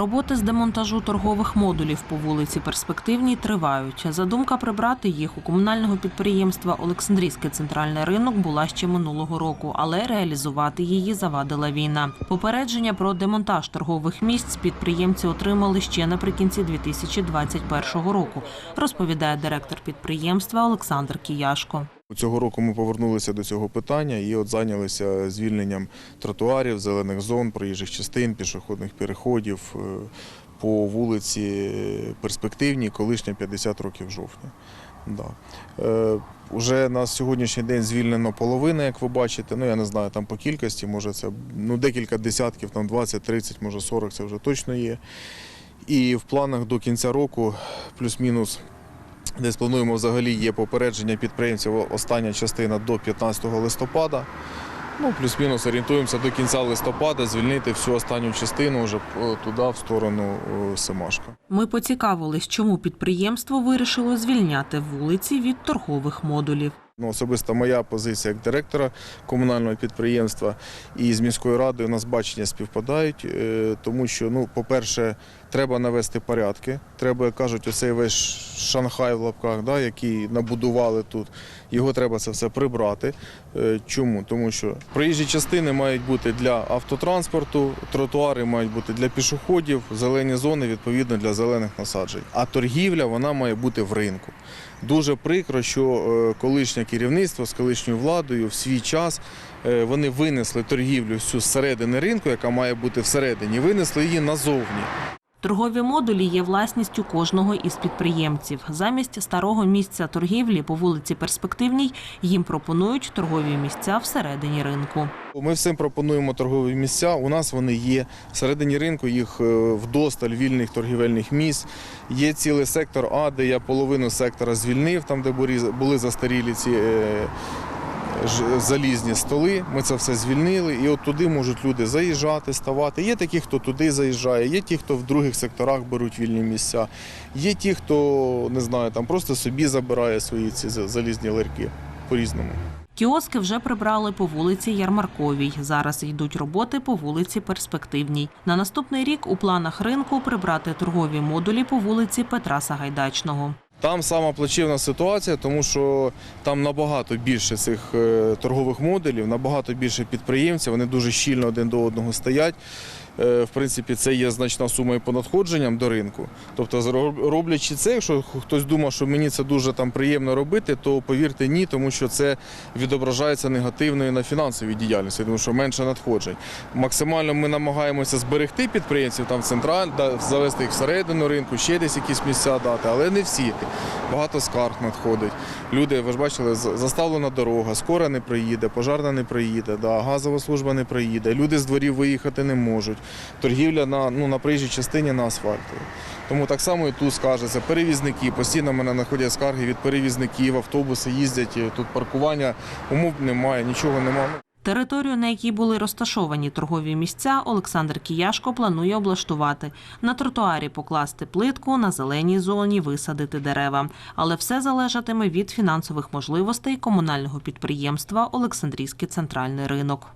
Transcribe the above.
Роботи з демонтажу торгових модулів по вулиці Перспективній тривають. Задумка прибрати їх у комунального підприємства Олександрійський центральний ринок була ще минулого року, але реалізувати її завадила війна. Попередження про демонтаж торгових місць підприємці отримали ще наприкінці 2021 року, розповідає директор підприємства Олександр Кіяшко. Цього року ми повернулися до цього питання і от зайнялися звільненням тротуарів, зелених зон, проїжджих частин, пішохідних переходів е, по вулиці Перспективній, колишня 50 років жовтня. Да. Е, Уже на сьогоднішній день звільнено половина, як ви бачите. Ну я не знаю там по кількості, може це ну, декілька десятків, там 20, 30, може 40, це вже точно є. І в планах до кінця року плюс-мінус Десь плануємо взагалі є попередження підприємців. Остання частина до 15 листопада. Ну, плюс-мінус орієнтуємося до кінця листопада, звільнити всю останню частину вже е, туди, в сторону е, Семашка. Ми поцікавились, чому підприємство вирішило звільняти вулиці від торгових модулів. Ну, особисто моя позиція як директора комунального підприємства і з міською радою нас бачення співпадають, е, тому що, ну, по-перше, треба навести порядки. Треба, як кажуть, оцей весь Шанхай в лапках, да, який набудували тут. Його треба це все прибрати. Е, Чому? Тому що проїжджі частини мають бути для автотранспорту, тротуари мають бути для пішоходів, зелені зони відповідно для зелених насаджень. А торгівля вона має бути в ринку. Дуже прикро, що е, колишнє керівництво з колишньою владою в свій час е, вони винесли торгівлю всю зсередини ринку, яка має бути всередині, винесли її назовні. Торгові модулі є власністю кожного із підприємців. Замість старого місця торгівлі по вулиці Перспективній їм пропонують торгові місця всередині ринку. Ми всім пропонуємо торгові місця. У нас вони є. Всередині ринку їх е, вдосталь вільних торгівельних місць. Є цілий сектор А, де я половину сектора звільнив, там де були застарілі ці е, залізні столи. Ми це все звільнили. І от туди можуть люди заїжджати, ставати. Є такі, хто туди заїжджає, є ті, хто в других секторах беруть вільні місця. Є ті, хто не знаю, там просто собі забирає свої ці залізні ларьки по-різному. Кіоски вже прибрали по вулиці Ярмарковій. Зараз йдуть роботи по вулиці Перспективній. На наступний рік у планах ринку прибрати торгові модулі по вулиці Петра Сагайдачного. Там сама плачевна ситуація, тому що там набагато більше цих е, торгових моделів, набагато більше підприємців, вони дуже щільно один до одного стоять. Е, В принципі, це є значна сума і по надходженням до ринку. Тобто, роблячи це, якщо хтось думав, що мені це дуже там приємно робити, то повірте ні, тому що це відображається негативно і на фінансовій діяльності, тому що менше надходжень. Максимально ми намагаємося зберегти підприємців там централь, завести їх всередину ринку, ще десь якісь місця дати, але не всі. Багато скарг надходить. Люди, ви ж бачили, заставлена дорога, скора не приїде, пожарна не приїде, да, газова служба не приїде. Люди з дворів виїхати не можуть. Торгівля на, ну, на проїжджій частині на асфальті. Тому так само і тут скажеться. Перевізники постійно мене знаходять скарги від перевізників, автобуси їздять. Тут паркування умов немає, нічого немає. Територію, на якій були розташовані торгові місця, Олександр Кіяшко планує облаштувати. На тротуарі покласти плитку, на зеленій зоні висадити дерева. Але все залежатиме від фінансових можливостей комунального підприємства Олександрійський центральний ринок.